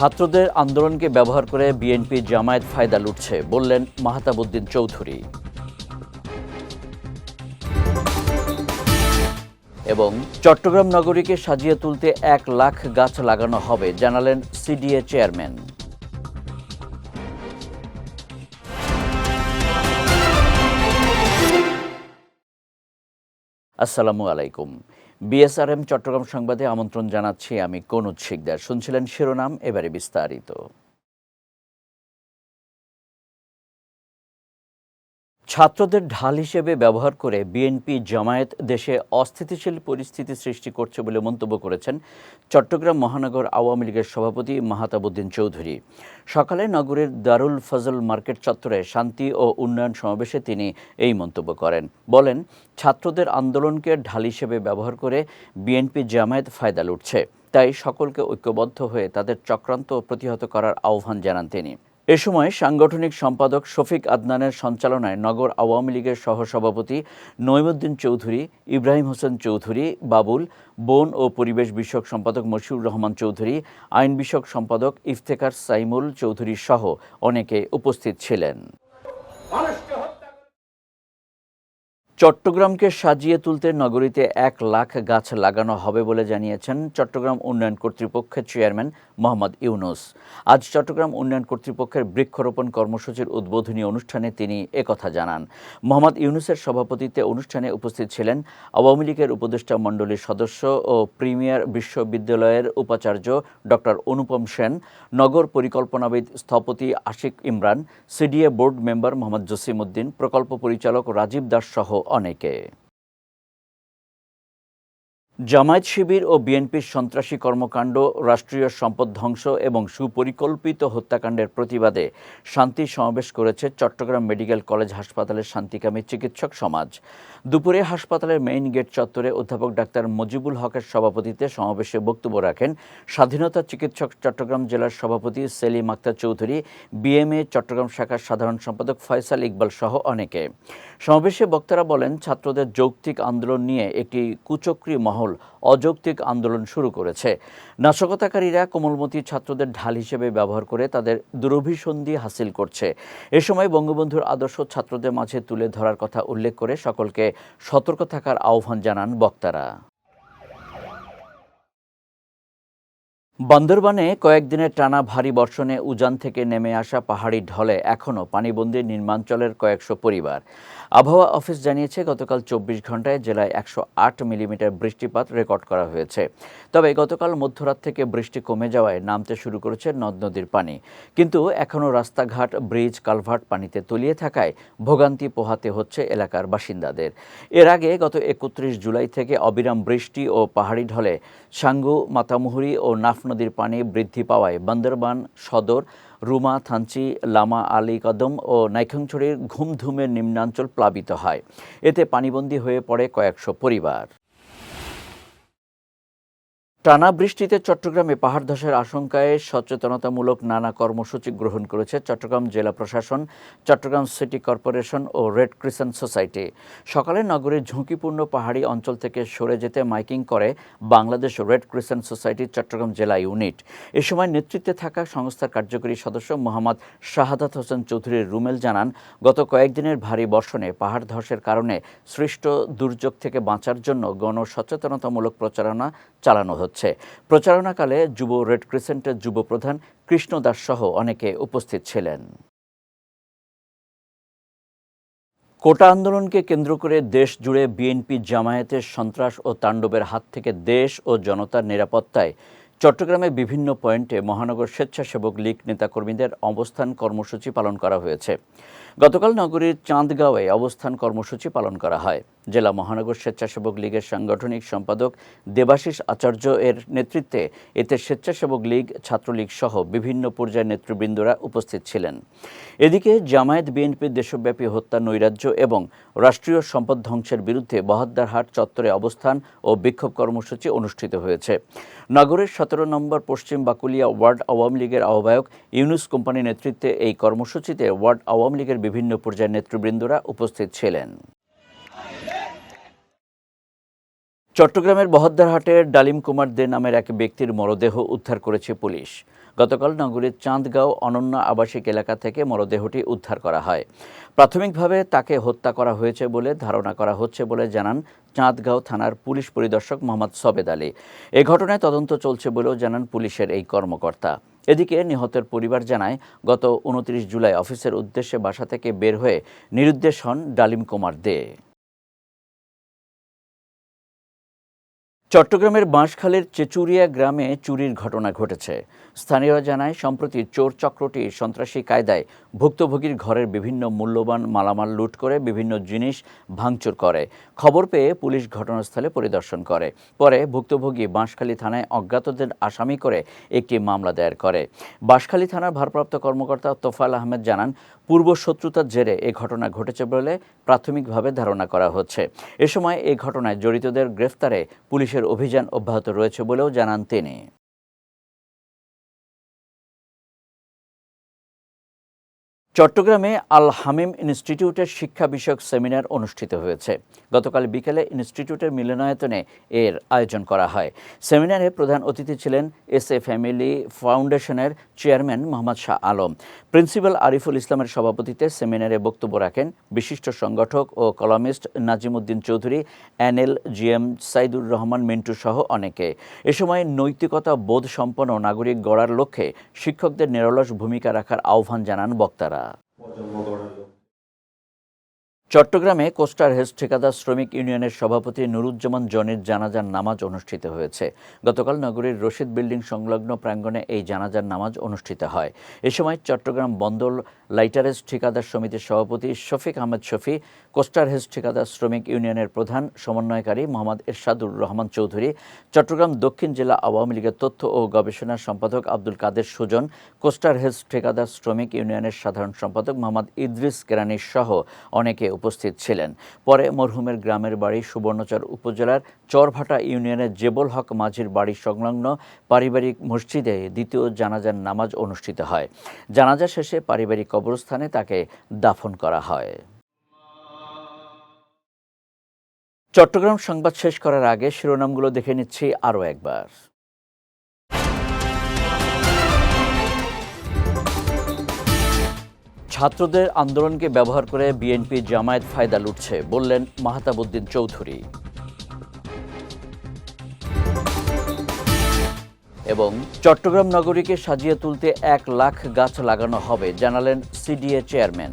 ছাত্রদের আন্দোলনকে ব্যবহার করে বিএনপি জামায়াত ফায়দা লুটছে, বললেন মাহতাবুদ্দিন চৌধুরী। এবং চট্টগ্রাম নগরীকে সাজিয়ে তুলতে এক লাখ গাছ লাগানো হবে, জানালেন সিডিএ চেয়ারম্যান। আসসালামু আলাইকুম। বিএসআরএম চট্টগ্রাম সংবাদে আমন্ত্রণ জানাচ্ছি আমি কনুজ শিকদার। শুনছিলেন শিরোনাম এবারে বিস্তারিত। ছাত্রদের ঢাল হিসেবে ব্যবহার করে বিএনপি জামায়াত দেশে অস্থিতিশীল পরিস্থিতি সৃষ্টি করছে বলে মন্তব্য করেছেন চট্টগ্রাম মহানগর আওয়ামী লীগের সভাপতি মাহাতাবুদ্দিন চৌধুরী। সকালে নগরের দারুল ফজল মার্কেট চত্বরে শান্তি ও উন্নয়ন সমাবেশে তিনি এই মন্তব্য করেন। বলেন, ছাত্রদের আন্দোলনকে ঢাল হিসেবে ব্যবহার করে বিএনপি জামায়াত ফায়দা লুটছে। তাই সকলকে ঐক্যবদ্ধ হয়ে তাদের চক্রান্ত প্রতিহত করার আহ্বান জানান তিনি। এ সময় সাংগঠনিক সম্পাদক শফিক আদনানের সঞ্চালনায় নগর আওয়ামী লীগের সহসভাপতি নৈমুদ্দিন চৌধুরী, ইব্রাহিম হোসেন চৌধুরী, বাবুল, বন ও পরিবেশ বিষয়ক সম্পাদক মশিউর রহমান চৌধুরী, আইন বিষয়ক সম্পাদক ইফতেখার সাইমুল চৌধুরী সহ অনেকে উপস্থিত ছিলেন। চট্টগ্রামকে সাজিয়ে তুলতে নগরীতে এক লাখ গাছ লাগানো হবে বলে জানিয়েছেন চট্টগ্রাম উন্নয়ন কর্তৃপক্ষের চেয়ারম্যান মোহাম্মদ ইউনুস। আজ চট্টগ্রাম উন্নয়ন কর্তৃপক্ষের বৃক্ষরোপণ কর্মসূচির উদ্বোধনী অনুষ্ঠানে তিনি একথা জানান। মোহাম্মদ ইউনুসের সভাপতিত্বে অনুষ্ঠানে উপস্থিত ছিলেন আওয়ামী লীগের উপদেষ্টা মণ্ডলীর সদস্য ও প্রিমিয়ার বিশ্ববিদ্যালয়ের উপাচার্য ডক্টর অনুপম সেন, নগর পরিকল্পনাবিদ স্থপতি Ashiq Imran, CDA board member Mohammad Jasim Uddin, প্রকল্প পরিচালক রাজীব দাস সহ অনেকে জামায়াত শিবির ও বিএনপির সন্ত্রাসী কর্মকাণ্ড, রাষ্ট্রীয় সম্পদ ধ্বংস এবং সুপরিকল্পিত হত্যাকাণ্ডের প্রতিবাদে শান্তি সমাবেশ করেছে চট্টগ্রাম মেডিকেল কলেজ হাসপাতালের শান্তিকামী চিকিৎসক সমাজ। দুপুরে হাসপাতালের মেইন গেট চত্বরে অধ্যাপক ডাক্তার মজিবুল হকের সভাপতিত্বে সমাবেশে বক্তব্য রাখেন স্বাধীনতা চিকিৎসক চট্টগ্রাম জেলার সভাপতি সেলিম আক্তার চৌধুরী, বিএমএ চট্টগ্রাম শাখার সাধারণ সম্পাদক ফয়সাল ইকবাল সহ অনেকে। সমাবেশে বক্তারা বলেন, ছাত্রদের যৌক্তিক আন্দোলন নিয়ে একটি কুচক্রী মহল অযৌক্তিক আন্দোলন শুরু করেছে। নাশকতাকারীরা কোমলমতি ছাত্রদের ঢাল হিসেবে ব্যবহার করে তাদের দুরভিসন্ধি হাসিল করছে। এ সময় বঙ্গবন্ধুর আদর্শ ছাত্রদের মাঝে তুলে ধরার কথা উল্লেখ করে সকলকে সতর্ক থাকার আহ্বান জানান বক্তারা। বান্দরবানে কয়েকদিনের টানা ভারী বর্ষণে উজান থেকে নেমে আসা পাহাড়ি ঢলে এখনও পানিবন্দী নির্মাঞ্চলের কয়েকশো পরিবার। আবহাওয়া অফিস জানিয়েছে, গতকাল চব্বিশ ঘন্টায় জেলায় একশো আট মিলিমিটার বৃষ্টিপাত রেকর্ড করা হয়েছে। তবে গতকাল মধ্যরাত থেকে বৃষ্টি কমে যাওয়ায় নামতে শুরু করেছে নদ নদীর পানি। কিন্তু এখনও রাস্তাঘাট, ব্রিজ, কালভার্ট পানিতে তলিয়ে থাকায় ভোগান্তি পোহাতে হচ্ছে এলাকার বাসিন্দাদের। এর আগে গত একত্রিশ জুলাই থেকে অবিরাম বৃষ্টি ও পাহাড়ি ঢলে সাঙ্গু, মাতামুহুরি ও নাফ নদীর পানি বৃদ্ধি পাওয়ায় বান্দরবান, সদর, রুমা, থানচি, লামা, আলী কদম ও নাইখংছড়ির ঘুমধুমের নিম্নাঞ্চল প্লাবিত হয়। এতে পানিবন্দী হয়ে পড়ে কয়েকশো পরিবার। টানা বৃষ্টিতে চট্টগ্রামে পাহাড় ধসের আশঙ্কায় সচেতনতামূলক নানা কর্মসূচি গ্রহণ করেছে চট্টগ্রাম জেলা প্রশাসন, চট্টগ্রাম সিটি কর্পোরেশন ও রেড ক্রিসেন্ট সোসাইটি। সকালে নগরের ঝুঁকিপূর্ণ পাহাড়ি অঞ্চল থেকে সরে যেতে মাইকিং করে বাংলাদেশ রেড ক্রিসেন্ট সোসাইটির চট্টগ্রাম জেলা ইউনিট। এ সময় নেতৃত্বে থাকা সংস্থার কার্যকরী সদস্য মোহাম্মদ শাহাদাত হোসেন চৌধুরীর রুমেল জানান, গত কয়েকদিনের ভারী বর্ষণে পাহাড় ধসের কারণে সৃষ্ট দুর্যোগ থেকে বাঁচার জন্য গণসচেতনতামূলক প্রচারণা চালানো হচ্ছে। প্রচারণাকালে যুব রেড ক্রিসেন্টের যুব প্রধান কৃষ্ণ দাস সহ অনেকে উপস্থিত ছিলেন। কোটা আন্দোলনকে কেন্দ্র করে দেশ জুড়ে বিএনপি জামায়াতের সন্ত্রাস ও তাণ্ডবের হাত থেকে দেশ ও জনতার নিরাপত্তায় চট্টগ্রামে বিভিন্ন পয়েন্টে মহানগর স্বেচ্ছাসেবক লীগ নেতাকর্মীদের অবস্থান কর্মসূচি পালন করা হয়েছে। গতকাল নগরীর চাঁদগাঁওয়ে অবস্থান কর্মসূচি পালন করা হয়। জেলা মহানগর স্বেচ্ছাসেবক লীগের সাংগঠনিক সম্পাদক দেবাশিস আচার্য এর নেতৃত্বে এতে স্বেচ্ছাসেবক লীগ, ছাত্রলীগ সহ বিভিন্ন পর্যায়ের নেতৃবৃন্দরা উপস্থিত ছিলেন। এদিকে জামায়াত বিএনপির দেশব্যাপী হত্যা, নৈরাজ্য এবং রাষ্ট্রীয় সম্পদ ধ্বংসের বিরুদ্ধে বহদ্দারহাট চত্বরে অবস্থান ও বিক্ষোভ কর্মসূচি অনুষ্ঠিত হয়েছে। নগরের সতেরো নম্বর পশ্চিম বাকুলিয়া ওয়ার্ড আওয়ামী লীগের আহ্বায়ক ইউনুস কোম্পানির নেতৃত্বে এই কর্মসূচিতে ওয়ার্ড আওয়ামী লীগের বিভিন্ন পর্যায়ের নেতৃবৃন্দরা উপস্থিত ছিলেন। চট্টগ্রামের বহদ্দারহাটের ডালিম কুমার দে নামের এক ব্যক্তির মরদেহ উদ্ধার করেছে পুলিশ। গতকাল নগরীর চাঁদগাঁও অনন্য আবাসিক এলাকা থেকে মরদেহটি উদ্ধার করা হয়। প্রাথমিকভাবে তাকে হত্যা করা হয়েছে বলে ধারণা করা হচ্ছে বলে জানান চাঁদগাঁও থানার পুলিশ পরিদর্শক মোহাম্মদ সবেদ আলী। এ ঘটনায় তদন্ত চলছে বলেও জানান পুলিশের এই কর্মকর্তা। এদিকে নিহতের পরিবার জানায়, গত উনত্রিশ জুলাই অফিসের উদ্দেশ্যে বাসা থেকে বের হয়ে নিরুদ্দেশ হন ডালিম কুমার দে। চট্টগ্রামের বাঁশখালীর চেচুরিয়া গ্রামে চুরির ঘটনা ঘটেছে। স্থানীয়রা জানায়, সম্প্রতি চোর চক্রটি সন্ত্রাসী কায়দায় ভুক্তভোগীর ঘরের বিভিন্ন মূল্যবান মালামাল লুট করে বিভিন্ন জিনিস ভাঙচুর করে। খবর পেয়ে পুলিশ ঘটনাস্থলে পরিদর্শন করে। পরে ভুক্তভোগী বাঁশখালী থানায় অজ্ঞাতদের আসামি করে একটি মামলা দায়ের করে। বাঁশখালী থানার ভারপ্রাপ্ত কর্মকর্তা তোফাল আহমেদ জানান পূর্ব শত্রুতার জেরে এ ঘটনা ঘটেছে বলে প্রাথমিকভাবে ধারণা করা হচ্ছে। এ সময় এই ঘটনায় জড়িতদের গ্রেফতারে পুলিশের অভিযান অব্যাহত রয়েছে বলেও জানান তিনি। চট্টগ্রামে আল হামিম ইনস্টিটিউটের শিক্ষা বিষয়ক সেমিনার অনুষ্ঠিত হয়েছে। গতকাল বিকেলে ইনস্টিটিউটের মিলনায়তনে এর আয়োজন করা হয়। সেমিনারে প্রধান অতিথি ছিলেন এস এ ফ্যামিলি ফাউন্ডেশনের চেয়ারম্যান মোহাম্মদ শাহ আলম। প্রিন্সিপাল আরিফুল ইসলামের সভাপতিত্বে সেমিনারে বক্তব্য রাখেন বিশিষ্ট সংগঠক ও columnist Nazimuddin Chowdhury, NL GM Saidur Rahman Mintu সহ অনেকে। এ সময় নৈতিকতা বোধ সম্পন্ন নাগরিক গড়ার লক্ষ্যে শিক্ষকদের নিরলস ভূমিকা রাখার আহ্বান জানান বক্তারা। 这么多人 চট্টগ্রামে কোস্টার হেলথ ঠিকাদার শ্রমিক ইউনিয়নের সভাপতি নুরুজ্জামান জনির জানাজার নামাজ অনুষ্ঠিত হয়েছে। গতকাল নগরীর রশিদ বিল্ডিং সংলগ্ন প্রাঙ্গণে এই জানাজার নামাজ অনুষ্ঠিত হয়। এ সময় চট্টগ্রাম বন্দর লাইটারেস ঠিকাদার সমিতির সভাপতি শফিক আহমেদ শফি, কোস্টার হেলথ ঠিকাদার শ্রমিক ইউনিয়নের প্রধান সমন্বয়কারী মোহাম্মদ এরশাদুর রহমান চৌধুরী, চট্টগ্রাম দক্ষিণ জেলা আওয়ামী লীগের তথ্য ও গবেষণা সম্পাদক আব্দুল কাদের সুজন, কোস্টার হেলথ ঠিকাদার শ্রমিক ইউনিয়নের সাধারণ সম্পাদক মোহাম্মদ ইদ্রিস কেরানি সহ অনেকে উপস্থিত ছিলেন। পরে মরহুমের গ্রামের বাড়ি সুবর্ণচর উপজেলার চরভাটা ইউনিয়নের জেবল হক মাঝির বাড়ি সংলগ্ন পারিবারিক মসজিদে দ্বিতীয় জানাজার নামাজ অনুষ্ঠিত হয়। জানাজা শেষে পারিবারিক কবরস্থানে তাকে দাফন করা হয়। চট্টগ্রাম সংবাদ শেষ করার আগে শিরোনামগুলো দেখে নিচ্ছি আরও একবার। ছাত্রদের আন্দোলনকে ব্যবহার করে বিএনপি জামায়াত ফায়দা লুটছে, বললেন মাহতাবুদ্দিন চৌধুরী। এবং চট্টগ্রাম নগরীকে সাজিয়ে তুলতে এক লাখ গাছ লাগানো হবে, জানালেন সিডিএ চেয়ারম্যান।